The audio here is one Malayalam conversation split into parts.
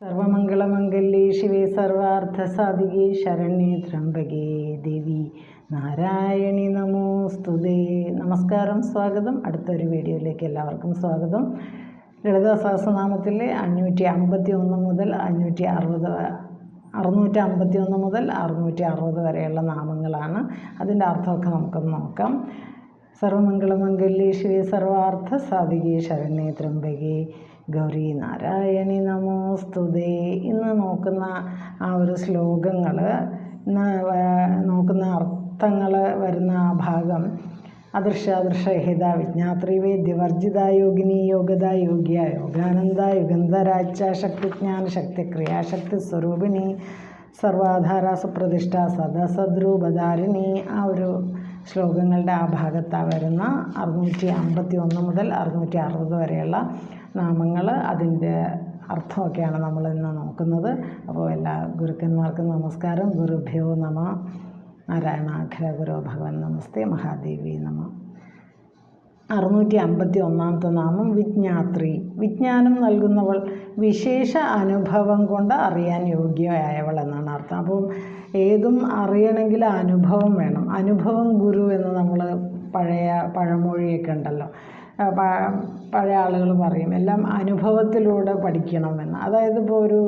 സർവമംഗളമംഗല്യേ ശിവേ സർവാർത്ഥസാധികേ ശരണ്യേ ത്രംബകേ ദേവി. നാരായണി നമോസ്തുതേ നമസ്കാരം സ്വാഗതം. അടുത്തൊരു വീഡിയോയിലേക്ക് എല്ലാവർക്കും സ്വാഗതം. ലളിതാ സഹസ്രനാമത്തിലെ അഞ്ഞൂറ്റി അമ്പത്തി ഒന്ന് മുതൽ അഞ്ഞൂറ്റി അറുപത് അറുന്നൂറ്റി അമ്പത്തി ഒന്ന് മുതൽ അറുന്നൂറ്റി അറുപത് വരെയുള്ള നാമങ്ങളാണ്. അതിന്റെ അർത്ഥമൊക്കെ നമുക്കൊന്ന് നോക്കാം. സർവമംഗളമംഗല്യേ ശിവേ സർവാർത്ഥ സാധികേ ശരണ്യേ ത്രംബകേ. ഗൗരി നാരായണി നമോസ്തുതേ. ഇന്ന് നോക്കുന്ന ആ ഒരു ശ്ലോകങ്ങൾ നോക്കുന്ന അർത്ഥങ്ങൾ വരുന്ന ആ ഭാഗം അദൃശ്യാദൃശഹിത വിജ്ഞാത്രിവേദ്യ വർജിത യോഗിനി യോഗത യോഗ്യ യോഗാനന്ദ യുഗന്ധരാജ ശക്തിജ്ഞാന ശക്തി ക്രിയാശക്തി സ്വരൂപിണി സർവാധാര സുപ്രതിഷ്ഠ സദസദ്രൂപധാരിണി. ആ ഒരു ശ്ലോകങ്ങളുടെ ആ ഭാഗത്താണ് വരുന്ന അറുന്നൂറ്റി അമ്പത്തി ഒന്ന് മുതൽ അറുന്നൂറ്റി അറുപത് വരെയുള്ള നാമങ്ങൾ അതിന്റെ അർത്ഥമൊക്കെയാണ് നമ്മൾ ഇന്ന് നോക്കുന്നത്. അപ്പോൾ എല്ലാ ഗുരുക്കന്മാർക്കും നമസ്കാരം. ഗുരുഭ്യോ നമ. നാരായണാഖര ഗുരു ഭഗവൻ നമസ്തേ. മഹാദേവി നമ. അറുന്നൂറ്റി അമ്പത്തി ഒന്നാമത്തെ നാമം വിജ്ഞാത്രി. വിജ്ഞാനം നൽകുന്നവൾ വിശേഷ അനുഭവം കൊണ്ട് അറിയാൻ യോഗ്യയായവൾ എന്നാണ് അർത്ഥം. അപ്പം ഏതും അറിയണമെങ്കിൽ അനുഭവം വേണം. അനുഭവം ഗുരു എന്ന് നമ്മൾ പഴയ പഴമൊഴിയൊക്കെ ഉണ്ടല്ലോ. പഴയ ആളുകൾ പറയും. എല്ലാം അനുഭവത്തിലൂടെ പഠിക്കണമെന്ന്. അതായത് ഇപ്പോൾ ഒരു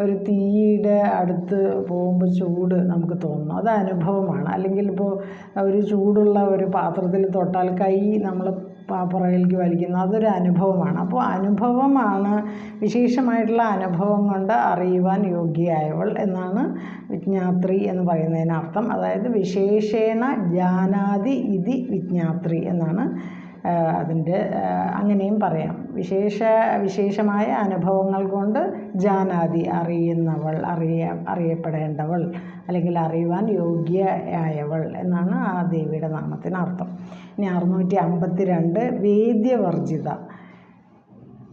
ഒരു തീയുടെ അടുത്ത് പോകുമ്പോൾ ചൂട് നമുക്ക് തോന്നും അത് അനുഭവമാണ്. അല്ലെങ്കിൽ ഇപ്പോൾ ഒരു ചൂടുള്ള ഒരു പാത്രത്തിൽ തൊട്ടാൽ കൈ നമ്മൾ പുറകിലേക്ക് വലിക്കുന്നു. അതൊരു അനുഭവമാണ്. അപ്പോൾ അനുഭവമാണ്. വിശേഷമായിട്ടുള്ള അനുഭവം കൊണ്ട് അറിയുവാൻ യോഗ്യയായവൾ എന്നാണ് വിജ്ഞാത്രി എന്ന് പറയുന്നതിനർത്ഥം. അതായത് വിശേഷേണ ജാനാതി ഇതി വിജ്ഞാത്രി എന്നാണ് അതിന്റെ അങ്ങനെയും പറയാം. വിശേഷ വിശേഷമായ അനുഭവങ്ങൾ കൊണ്ട് ജാനാതി അറിയുന്നവൾ അറിയ അറിയപ്പെടേണ്ടവൾ അല്ലെങ്കിൽ അറിയുവാൻ യോഗ്യയായവൾ എന്നാണ് ആ ദേവിയുടെ നാമത്തിന് അർത്ഥം ഇനി അറുന്നൂറ്റി അമ്പത്തി രണ്ട് വേദ്യവർജിത.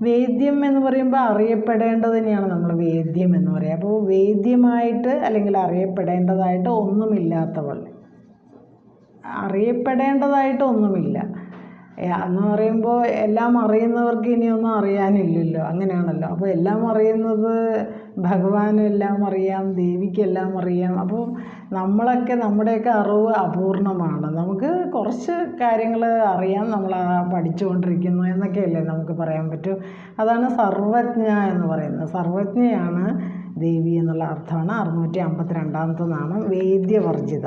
വേദ്യം എന്ന് പറയുമ്പോൾ അറിയപ്പെടേണ്ടത് തന്നെയാണ് നമ്മൾ വേദ്യം എന്ന് പറയുക. അപ്പോൾ വേദ്യമായിട്ട് അല്ലെങ്കിൽ അറിയപ്പെടേണ്ടതായിട്ട് ഒന്നുമില്ലാത്തവൾ. അറിയപ്പെടേണ്ടതായിട്ട് ഒന്നുമില്ല. എന്ന് പറയുമ്പോൾ എല്ലാം അറിയുന്നവർക്ക് ഇനിയൊന്നും അറിയാനില്ലല്ലോ അങ്ങനെയാണല്ലോ. അപ്പോൾ എല്ലാം അറിയുന്നത് ഭഗവാന് എല്ലാം അറിയാം ദേവിക്ക് എല്ലാം അറിയാം. അപ്പോൾ നമ്മളൊക്കെ നമ്മുടെയൊക്കെ അറിവ് അപൂർണമാണ്. നമുക്ക് കുറച്ച് കാര്യങ്ങൾ അറിയാം നമ്മൾ പഠിച്ചുകൊണ്ടിരിക്കുന്നു എന്നൊക്കെയല്ലേ നമുക്ക് പറയാൻ പറ്റൂ. അതാണ് സർവജ്ഞ എന്ന് പറയുന്നത്. സർവജ്ഞയാണ് ദേവി എന്നുള്ള അർത്ഥമാണ്. അറുന്നൂറ്റി അമ്പത്തി രണ്ടാമത്തെ നാമം വേദ്യവർജിത.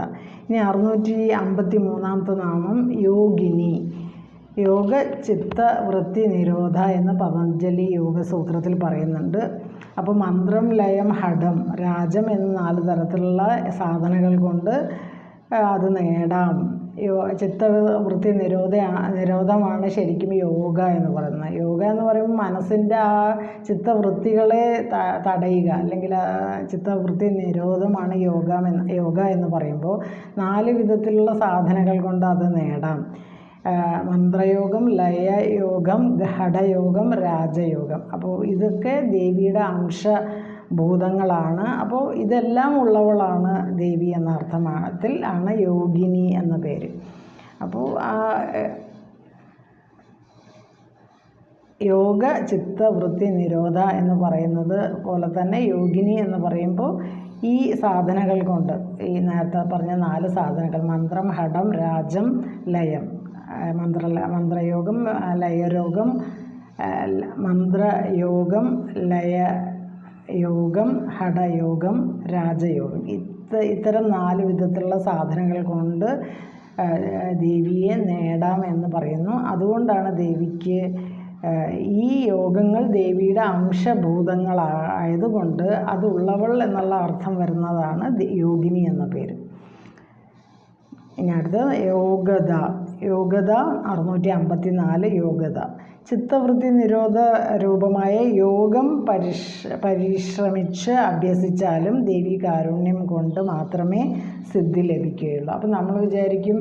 ഇനി അറുന്നൂറ്റി അമ്പത്തി മൂന്നാമത്തെ നാമം യോഗിനി. യോഗ ചിത്ത വൃത്തി നിരോധ എന്ന് പതഞ്ജലി യോഗസൂത്രത്തിൽ പറയുന്നുണ്ട്. അപ്പോൾ മന്ത്രം ലയം ഹഠം രാജം എന്ന നാല് തരത്തിലുള്ള സാധനകൾ കൊണ്ട് അത് നേടാം. യോ ചിത്തവൃത്തി നിരോധ നിരോധമാണ് ശരിക്കും യോഗ എന്ന് പറയുന്നത്. യോഗ എന്ന് പറയുമ്പോൾ മനസ്സിന്റെ ആ ചിത്തവൃത്തികളെ തടയുക അല്ലെങ്കിൽ ചിത്തവൃത്തി നിരോധമാണ് യോഗ എന്ന് യോഗ എന്ന് പറയുമ്പോൾ നാല് വിധത്തിലുള്ള സാധനകൾ കൊണ്ട് അത് നേടാം. മന്ത്രയോഗം ലയയോഗം ഘടയോഗം രാജയോഗം. അപ്പോൾ ഇതൊക്കെ ദേവിയുടെ അംശ ഭൂതങ്ങളാണ് അപ്പോൾ ഇതെല്ലാം ഉള്ളവളാണ് ദേവി എന്ന അർത്ഥമാണത്തിൽ ആണ് യോഗിനി എന്ന പേര്. അപ്പോൾ ആ യോഗ ചിത്തവൃത്തി നിരോധ എന്ന് പറയുന്നത് പോലെ തന്നെ യോഗിനി എന്ന് പറയുമ്പോൾ ഈ സാധനകൾ കൊണ്ട് ഈ നേരത്തെ പറഞ്ഞ നാല് സാധനങ്ങൾ മന്ത്രം ഹഠം രാജം ലയം. മന്ത്ര മന്ത്രയോഗം ലയയോഗം മന്ത്രയോഗം ലയ യോഗം രാജയോഗം. ഇത്ത ഇത്തരം നാല് വിധത്തിലുള്ള സാധനങ്ങൾ കൊണ്ട് ദേവിയെ നേടാം എന്ന് പറയുന്നു. അതുകൊണ്ടാണ് ദേവിക്ക് ഈ യോഗങ്ങൾ ദേവിയുടെ അംശഭൂതങ്ങളായതുകൊണ്ട് ഉള്ളവൾ എന്നുള്ള അർത്ഥം വരുന്നതാണ് യോഗിനി എന്ന പേര്. ഇനി അടുത്തത് യോഗത യോഗത അറുന്നൂറ്റി അമ്പത്തി നാല് യോഗ്യത. ചിത്തവൃത്തി നിരോധ രൂപമായ യോഗം പരിഷ് പരിശ്രമിച്ച് അഭ്യസിച്ചാലും ദേവി കാരുണ്യം കൊണ്ട് മാത്രമേ സിദ്ധി ലഭിക്കുകയുള്ളൂ. അപ്പം നമ്മൾ വിചാരിക്കും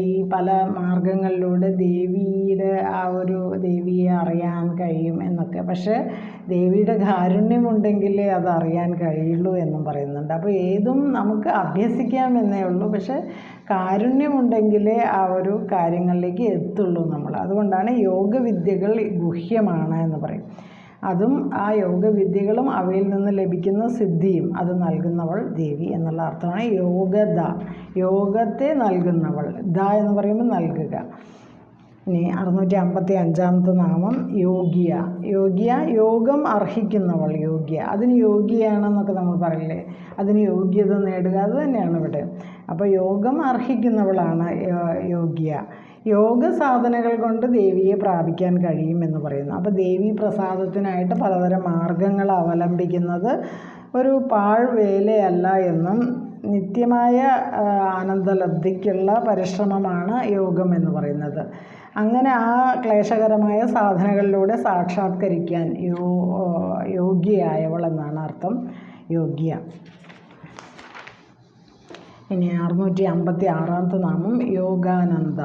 ഈ പല മാർഗങ്ങളിലൂടെ ദേവിയുടെ ആ ഒരു ദേവിയെ അറിയാൻ കഴിയും എന്നൊക്കെ പക്ഷേ ദേവിയുടെ കാരുണ്യമുണ്ടെങ്കിലേ അത് അറിയാൻ കഴിയുള്ളൂ എന്നും പറയുന്നുണ്ട്. അപ്പോൾ ഏതും നമുക്ക് അഭ്യസിക്കാമെന്നേ ഉള്ളൂ. പക്ഷേ കാരുണ്യമുണ്ടെങ്കിലേ ആ ഒരു കാര്യങ്ങളിലേക്ക് എത്തുള്ളൂ നമ്മൾ. അതുകൊണ്ടാണ് യോഗവിദ്യകൾ ഗുഹ്യമാണ് എന്ന് പറയും. അതും ആ യോഗവിദ്യകളും അവയിൽ നിന്ന് ലഭിക്കുന്ന സിദ്ധിയും അത് നൽകുന്നവൾ ദേവി എന്നുള്ള അർത്ഥമാണ് യോഗദ. യോഗത്തെ നൽകുന്നവൾ ദ എന്ന് പറയുമ്പോൾ നൽകുക. ഇനി അറുന്നൂറ്റി അമ്പത്തി അഞ്ചാമത്തെ നാമം യോഗ്യ. യോഗ്യ യോഗം അർഹിക്കുന്നവൾ യോഗ്യ. അതിന് യോഗ്യയാണെന്നൊക്കെ നമ്മൾ പറയില്ലേ? അതിന് യോഗ്യത നേടുക അത് തന്നെയാണ് ഇവിടെ. അപ്പോൾ യോഗം അർഹിക്കുന്നവളാണ് യോഗ്യ. യോഗ സാധനകൾ കൊണ്ട് ദേവിയെ പ്രാപിക്കാൻ കഴിയുമെന്ന് പറയുന്നു. അപ്പോൾ ദേവി പ്രസാദത്തിനായിട്ട് പലതരം മാർഗങ്ങൾ അവലംബിക്കുന്നത് ഒരു പാഴ്വേലയല്ല എന്നും നിത്യമായ ആനന്ദലബ്ധിക്കുള്ള പരിശ്രമമാണ് യോഗം എന്ന് പറയുന്നത്. അങ്ങനെ ആ ക്ലേശകരമായ സാധനകളിലൂടെ സാക്ഷാത്കരിക്കാൻ യോ യോഗ്യയായവൾ എന്നാണ് അർത്ഥം. യോഗ്യ. ഇനി അറുന്നൂറ്റി അമ്പത്തി ആറാമത്തെ നാമം യോഗാനന്ദ.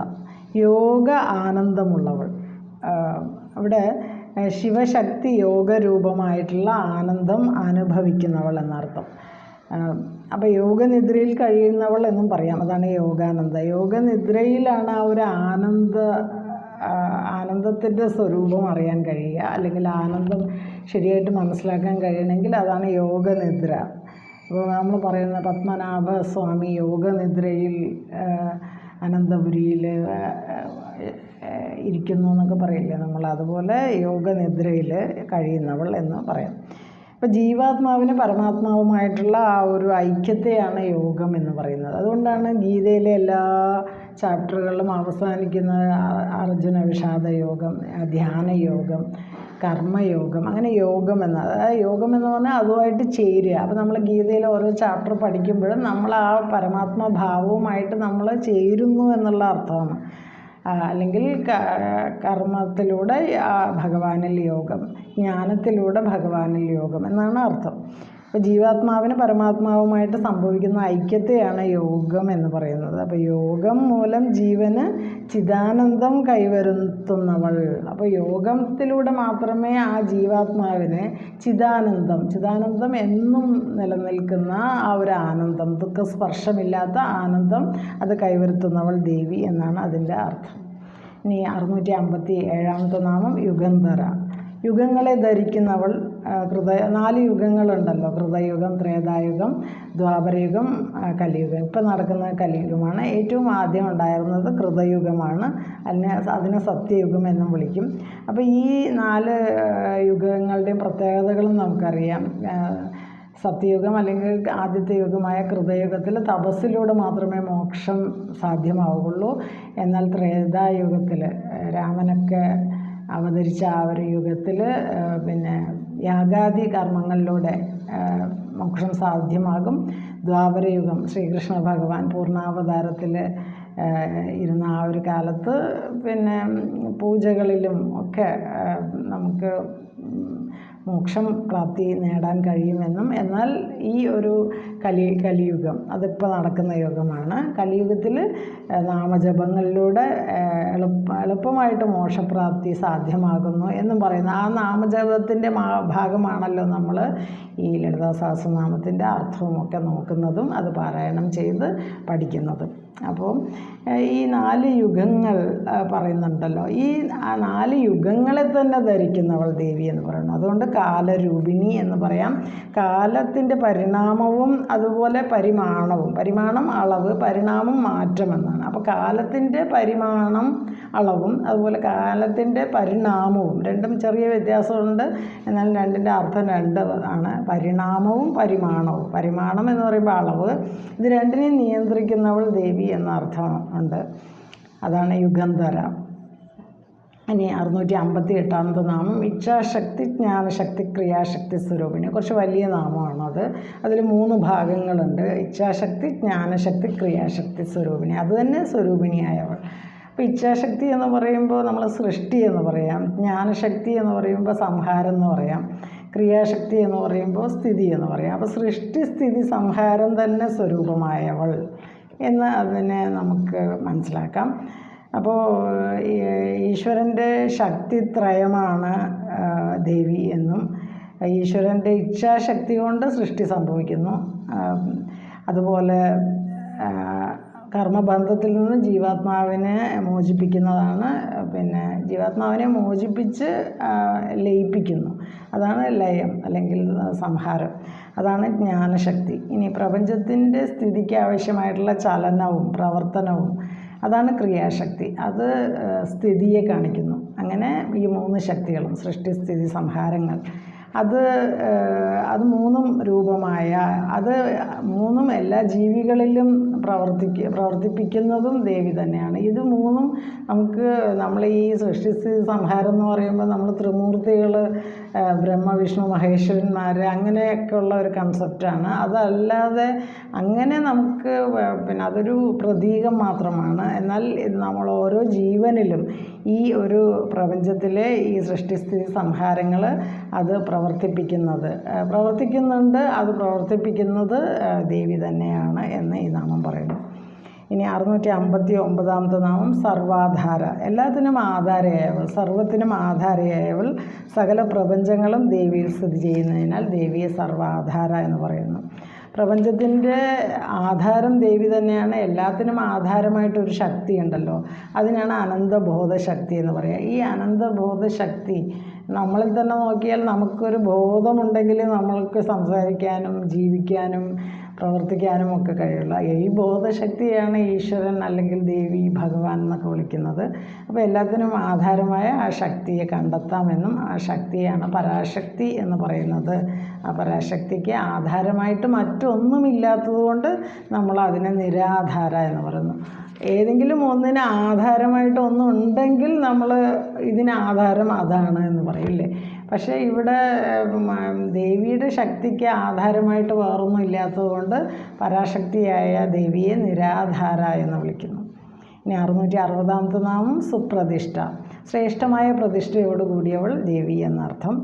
യോഗ ആനന്ദമുള്ളവൾ. അവിടെ ശിവശക്തി യോഗരൂപമായിട്ടുള്ള ആനന്ദം അനുഭവിക്കുന്നവൾ എന്നർത്ഥം. അപ്പോൾ യോഗനിദ്രയിൽ കഴിയുന്നവൾ എന്നും പറയാം. അതാണ് യോഗാനന്ദ. യോഗനിദ്രയിലാണ് ആ ഒരു ആനന്ദ ആനന്ദത്തിന്റെ സ്വരൂപം അറിയാൻ കഴിയുക. അല്ലെങ്കിൽ ആനന്ദം ശരിയായിട്ട് മനസ്സിലാക്കാൻ കഴിയണമെങ്കിൽ അതാണ് യോഗനിദ്ര. അപ്പോൾ നമ്മൾ പറയുന്ന പത്മനാഭ സ്വാമി യോഗനിദ്രയിൽ അനന്തപുരിയിൽ ഇരിക്കുന്നു എന്നൊക്കെ പറയില്ലേ നമ്മൾ. അതുപോലെ യോഗനിദ്രയിൽ കഴിയുന്നവൾ എന്ന് പറയാം. ഇപ്പം ജീവാത്മാവിന് പരമാത്മാവുമായിട്ടുള്ള ആ ഒരു ഐക്യത്തെയാണ് യോഗം എന്ന് പറയുന്നത്. അതുകൊണ്ടാണ് ഗീതയിലെ എല്ലാ ചാപ്റ്ററുകളിലും അവസാനിക്കുന്ന അർജുന വിഷാദ യോഗം ധ്യാന യോഗം കർമ്മയോഗം അങ്ങനെ യോഗം എന്ന അതായത് യോഗം എന്ന് പറഞ്ഞാൽ അതുമായിട്ട് ചേരുക. അപ്പോൾ നമ്മൾ ഗീതയിലെ ഓരോ ചാപ്റ്റർ പഠിക്കുമ്പോഴും നമ്മൾ ആ പരമാത്മ ഭാവവുമായിട്ട് നമ്മൾ ചേരുന്നു എന്നുള്ള അർത്ഥമാണ്. അല്ലെങ്കിൽ കർമ്മത്തിലൂടെ ഭഗവാനിൽ യോഗം ജ്ഞാനത്തിലൂടെ ഭഗവാനിൽ യോഗം എന്നാണ് അർത്ഥം. അപ്പോൾ ജീവാത്മാവിന് പരമാത്മാവുമായിട്ട് സംഭവിക്കുന്ന ഐക്യത്തെയാണ് യോഗം എന്ന് പറയുന്നത്. അപ്പോൾ യോഗം മൂലം ജീവന് ചിദാനന്ദം കൈവരുത്തുന്നവൾ. അപ്പോൾ യോഗത്തിലൂടെ മാത്രമേ ആ ജീവാത്മാവിന് ചിദാനന്ദം ചിദാനന്ദം എന്നും നിലനിൽക്കുന്ന ആ ഒരു ആനന്ദം ദുഃഖസ്പർശമില്ലാത്ത ആനന്ദം അത് കൈവരുത്തുന്നവൾ ദേവി എന്നാണ് അതിന്റെ അർത്ഥം. ഇനി അറുന്നൂറ്റി അമ്പത്തി ഏഴാമത്തെ നാമം യുഗന്ധര. യുഗങ്ങളെ ധരിക്കുന്നവൾ ഹൃദയ നാല് യുഗങ്ങളുണ്ടല്ലോ. ഹൃദയുഗം ത്രേതായുഗം ദ്വാപരയുഗം കലിയുഗം. ഇപ്പം നടക്കുന്ന കലിയുഗമാണ്. ഏറ്റവും ആദ്യം ഉണ്ടായിരുന്നത് കൃതയുഗമാണ്. അതിനെ അതിനെ സത്യയുഗം എന്നും വിളിക്കും. അപ്പോൾ ഈ നാല് യുഗങ്ങളുടെയും പ്രത്യേകതകളും നമുക്കറിയാം. സത്യയുഗം അല്ലെങ്കിൽ ആദ്യത്തെ യുഗമായ കൃതയുഗത്തിൽ തപസ്സിലൂടെ മാത്രമേ മോക്ഷം സാധ്യമാവുകയുള്ളൂ. എന്നാൽ ത്രേതായുഗത്തിൽ രാമനൊക്കെ അവതരിച്ച ആ ഒരു യുഗത്തിൽ പിന്നെ യാഗാദി കർമ്മങ്ങളിലൂടെ മോക്ഷം സാധ്യമാകും. ദ്വാപരയുഗം ശ്രീകൃഷ്ണ ഭഗവാൻ പൂർണാവതാരത്തിൽ ഇരുന്ന ആ ഒരു കാലത്ത് പിന്നെ പൂജകളിലും ഒക്കെ നമുക്ക് മോക്ഷം പ്രാപ്തി നേടാൻ കഴിയുമെന്നും എന്നാൽ ഈ ഒരു കലി കലിയുഗം. അതിപ്പോൾ നടക്കുന്ന യുഗമാണ്. കലിയുഗത്തിൽ നാമജപങ്ങളിലൂടെ എളുപ്പ എളുപ്പമായിട്ട് മോക്ഷപ്രാപ്തി സാധ്യമാകുന്നു എന്നും പറയുന്നു ആ നാമജപത്തിന്റെ ഭാഗമാണല്ലോ നമ്മൾ ഈ ലളിതാ സഹസ്രനാമത്തിന്റെ അർത്ഥവുമൊക്കെ നോക്കുന്നതും അത് പാരായണം ചെയ്ത് പഠിക്കുന്നതും. അപ്പോൾ ഈ നാല് യുഗങ്ങൾ പറയുന്നുണ്ടല്ലോ. ഈ നാല് യുഗങ്ങളെ തന്നെ ധരിക്കുന്നവൾ ദേവി എന്ന് പറയുന്നു. അതുകൊണ്ട് കാലരൂപിണി എന്ന് പറയാം. കാലത്തിന്റെ പരിണാമവും അതുപോലെ പരിമാണവും. പരിമാണം അളവ് പരിണാമം മാറ്റം എന്നാണ്. അപ്പോൾ കാലത്തിന്റെ പരിമാണം അളവും അതുപോലെ കാലത്തിന്റെ പരിണാമവും രണ്ടും ചെറിയ വ്യത്യാസമുണ്ട്. എന്നാൽ രണ്ടിന്റെ അർത്ഥം രണ്ട് ആണ്. പരിണാമവും പരിമാണവും. പരിമാണം എന്ന് പറയുമ്പോൾ അളവ്. ഇത് രണ്ടിനെയും നിയന്ത്രിക്കുന്നവൾ ദേവി എന്ന അർത്ഥം ഉണ്ട്. അതാണ് യുഗന്ധര. ഇനി അറുന്നൂറ്റി അമ്പത്തി എട്ടാമത്തെ നാമം ഇച്ഛാശക്തി ജ്ഞാനശക്തി ക്രിയാശക്തി സ്വരൂപിണി. കുറച്ച് വലിയ നാമമാണ് അത്. അതിൽ മൂന്ന് ഭാഗങ്ങളുണ്ട്. ഇച്ഛാശക്തി ജ്ഞാനശക്തി ക്രിയാശക്തി സ്വരൂപിണി. അത് തന്നെ സ്വരൂപിണിയായവൾ. അപ്പോൾ ഇച്ഛാശക്തി എന്ന് പറയുമ്പോൾ നമ്മൾ സൃഷ്ടി എന്ന് പറയാം. ജ്ഞാനശക്തി എന്ന് പറയുമ്പോൾ സംഹാരം എന്ന് പറയാം. ക്രിയാശക്തി എന്ന് പറയുമ്പോൾ സ്ഥിതി എന്ന് പറയാം. അപ്പോൾ സൃഷ്ടി സ്ഥിതി സംഹാരം തന്നെ സ്വരൂപമായവൾ. എന്ന് അതിനെ നമുക്ക് മനസ്സിലാക്കാം. അപ്പോൾ ഈശ്വരന്റെ ശക്തി ത്രയമാണ് ദേവി എന്നും ഈശ്വരന്റെ ഇച്ഛാശക്തി കൊണ്ട് സൃഷ്ടി സംഭവിക്കുന്നു. അതുപോലെ കർമ്മബന്ധത്തിൽ നിന്ന് ജീവാത്മാവിനെ മോചിപ്പിക്കുന്നതാണ് പിന്നെ ജീവാത്മാവിനെ മോചിപ്പിച്ച് ലയിപ്പിക്കുന്നു. അതാണ് ലയം അല്ലെങ്കിൽ സംഹാരം. അതാണ് ജ്ഞാനശക്തി. ഇനി പ്രപഞ്ചത്തിന്റെ സ്ഥിതിക്ക് ആവശ്യമായിട്ടുള്ള ചലനവും പ്രവർത്തനവും അതാണ് ക്രിയാശക്തി. അത് സ്ഥിതിയെ കാണിക്കുന്നു. അങ്ങനെ ഈ മൂന്ന് ശക്തികളും സൃഷ്ടി സ്ഥിതി സംഹാരങ്ങൾ അത് അത് മൂന്നും രൂപമായ അത് മൂന്നും എല്ലാ ജീവികളിലും പ്രവർത്തിക്ക പ്രവർത്തിപ്പിക്കുന്നതും ദേവി തന്നെയാണ്. ഇത് മൂന്നും നമുക്ക് നമ്മൾ ഈ സൃഷ്ടിസ്ഥിതി സംഹാരം എന്ന് പറയുമ്പോൾ നമ്മൾ ത്രിമൂർത്തികൾ ബ്രഹ്മ വിഷ്ണു മഹേശ്വരന്മാർ അങ്ങനെയൊക്കെ ഉള്ള ഒരു കൺസെപ്റ്റാണ് അതല്ലാതെ അങ്ങനെ നമുക്ക് പിന്നെ അതൊരു പ്രതീകം മാത്രമാണ്. എന്നാൽ നമ്മൾ ഓരോ ജീവനിലും ഈ ഒരു പ്രപഞ്ചത്തിലെ ഈ സൃഷ്ടിസ്ഥിതി സംഹാരങ്ങൾ അത് പ്രവർത്തിപ്പിക്കുന്നത്. പ്രവർത്തിക്കുന്നുണ്ട് അത് പ്രവർത്തിപ്പിക്കുന്നത് ദേവി തന്നെയാണ് എന്ന് ഈ നാമം പറയുന്നു. ഇനി അറുന്നൂറ്റി അമ്പത്തി ഒമ്പതാമത്തെ നാമം സർവാധാര. എല്ലാത്തിനും ആധാരയായവൾ സർവത്തിനും ആധാരയായവൾ. സകല പ്രപഞ്ചങ്ങളും ദേവിയിൽ സ്ഥിതി ചെയ്യുന്നതിനാൽ ദേവിയെ സർവാധാര എന്ന് പറയുന്നു. പ്രപഞ്ചത്തിന്റെ ആധാരം ദേവി തന്നെയാണ്. എല്ലാത്തിനും ആധാരമായിട്ടൊരു ശക്തി ഉണ്ടല്ലോ അതിനാണ് അനന്തബോധ ശക്തി എന്ന് പറയുക. ഈ അനന്തബോധ ശക്തി നമ്മളിൽ തന്നെ നോക്കിയാൽ നമുക്കൊരു ബോധമുണ്ടെങ്കിൽ നമ്മൾക്ക് സംസാരിക്കാനും ജീവിക്കാനും പ്രവർത്തിക്കാനും ഒക്കെ കഴിയുള്ളൂ. ഈ ബോധശക്തിയാണ് ഈശ്വരൻ അല്ലെങ്കിൽ ദേവി ഭഗവാൻ എന്നൊക്കെ വിളിക്കുന്നത്. അപ്പോൾ എല്ലാത്തിനും ആധാരമായ ആ ശക്തിയെ കണ്ടെത്താമെന്നും ആ ശക്തിയാണ് പരാശക്തി എന്ന് പറയുന്നത്. ആ പരാശക്തിക്ക് ആധാരമായിട്ട് മറ്റൊന്നുമില്ലാത്തതുകൊണ്ട് നമ്മൾ അതിനെ നിരാധാര എന്ന് പറയുന്നു. ഏതെങ്കിലും ഒന്നിന് ആധാരമായിട്ട് ഒന്നുണ്ടെങ്കിൽ നമ്മൾ ഇതിന് ആധാരം അതാണ് എന്ന് പറയില്ലേ? പക്ഷേ ഇവിടെ ദേവിയുടെ ശക്തിക്ക് ആധാരമായിട്ട് വേറൊന്നും ഇല്ലാത്തതുകൊണ്ട് പരാശക്തിയായ ദേവിയെ നിരാധാര എന്ന് വിളിക്കുന്നു. ഇനി അറുന്നൂറ്റി അറുപതാമത്തെ നാമം സുപ്രതിഷ്ഠ. ശ്രേഷ്ഠമായ പ്രതിഷ്ഠയോട് കൂടിയവൾ ദേവി എന്നർത്ഥം.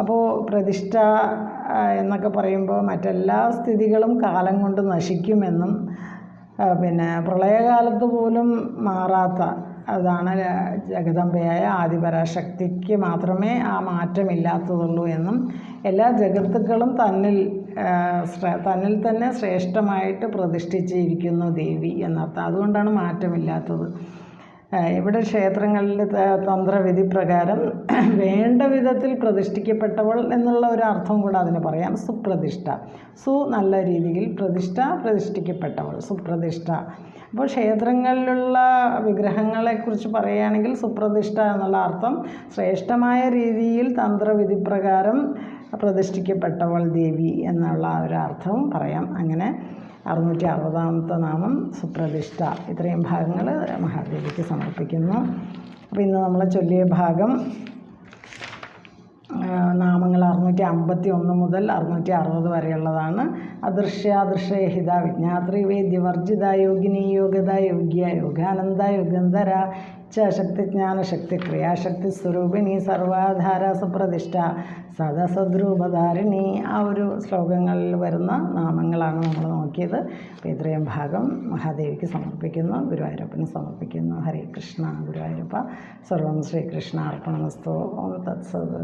അപ്പോൾ പ്രതിഷ്ഠ എന്നൊക്കെ പറയുമ്പോൾ മറ്റെല്ലാ സ്ഥിതികളും കാലം കൊണ്ട് നശിക്കുമെന്നും പിന്നെ പ്രളയകാലത്ത് പോലും മാറാത്ത അതാണ് ജഗദമ്പയായ ആദിപരാശക്തിക്ക് മാത്രമേ ആ മാറ്റമില്ലാത്തതുള്ളൂ എന്നും എല്ലാ ജഗത്തുക്കളും തന്നിൽ തന്നിൽ തന്നെ ശ്രേഷ്ഠമായിട്ട് പ്രതിഷ്ഠിച്ചിരിക്കുന്നു ദേവി എന്നർത്ഥം. അതുകൊണ്ടാണ് മാറ്റമില്ലാത്തത്. ഇവിടെ ക്ഷേത്രങ്ങളിൽ തന്ത്രവിധി പ്രകാരം വേണ്ട വിധത്തിൽ പ്രതിഷ്ഠിക്കപ്പെട്ടവൾ എന്നുള്ള ഒരു അർത്ഥം കൂടെ അതിന് പറയാം. സുപ്രതിഷ്ഠ. സു നല്ല രീതിയിൽ പ്രതിഷ്ഠ പ്രതിഷ്ഠിക്കപ്പെട്ടവൾ. സുപ്രതിഷ്ഠ. അപ്പോൾ ക്ഷേത്രങ്ങളിലുള്ള വിഗ്രഹങ്ങളെക്കുറിച്ച് പറയുകയാണെങ്കിൽ സുപ്രതിഷ്ഠ എന്നുള്ള അർത്ഥം ശ്രേഷ്ഠമായ രീതിയിൽ തന്ത്രവിധി പ്രകാരം പ്രതിഷ്ഠിക്കപ്പെട്ടവൾ ദേവി എന്നുള്ള ഒരു അർത്ഥവും പറയാം. അങ്ങനെ അറുന്നൂറ്റി അറുപതാമത്തെ നാമം സുപ്രതിഷ്ഠ. ഇത്രയും ഭാഗങ്ങൾ മഹാദേവിക്ക് സമർപ്പിക്കുന്നു. അപ്പോൾ ഇന്ന് നമ്മൾ ചൊല്ലിയ ഭാഗം നാമങ്ങൾ അറുന്നൂറ്റി അമ്പത്തി ഒന്ന് മുതൽ അറുന്നൂറ്റി അറുപത് വരെയുള്ളതാണ് അദൃശ്യാദൃശ്യഹിത വിജ്ഞാത്രി വേദ്യവർജിത യോഗിനി യോഗത യോഗ്യ യോഗാനന്ദ യുഗന്ധര ഇച്ഛാശക്തി ജ്ഞാനശക്തി ക്രിയാശക്തി സ്വരൂപിണി സർവാധാര സുപ്രതിഷ്ഠ സദസദ്രൂപധാരിണി. ആ ഒരു ശ്ലോകങ്ങളിൽ വരുന്ന നാമങ്ങളാണ് നമ്മൾ നോക്കിയത്. അപ്പോൾ ഇത്രയും ഭാഗം മഹാദേവിക്ക് സമർപ്പിക്കുന്നു ഗുരുവായൂരപ്പന് സമർപ്പിക്കുന്നു. ഹരേ കൃഷ്ണ ഗുരുവായൂരപ്പ. സർവം ശ്രീകൃഷ്ണ അർപ്പണമസ്തു. ഓം തത്സത്.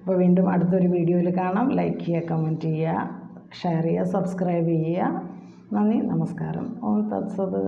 അപ്പോൾ വീണ്ടും അടുത്തൊരു വീഡിയോയിൽ കാണാം. ലൈക്ക് ചെയ്യുക കമന്റ് ചെയ്യുക ഷെയർ ചെയ്യുക സബ്സ്ക്രൈബ് ചെയ്യുക. നന്ദി നമസ്കാരം. ഓം തത്സത്.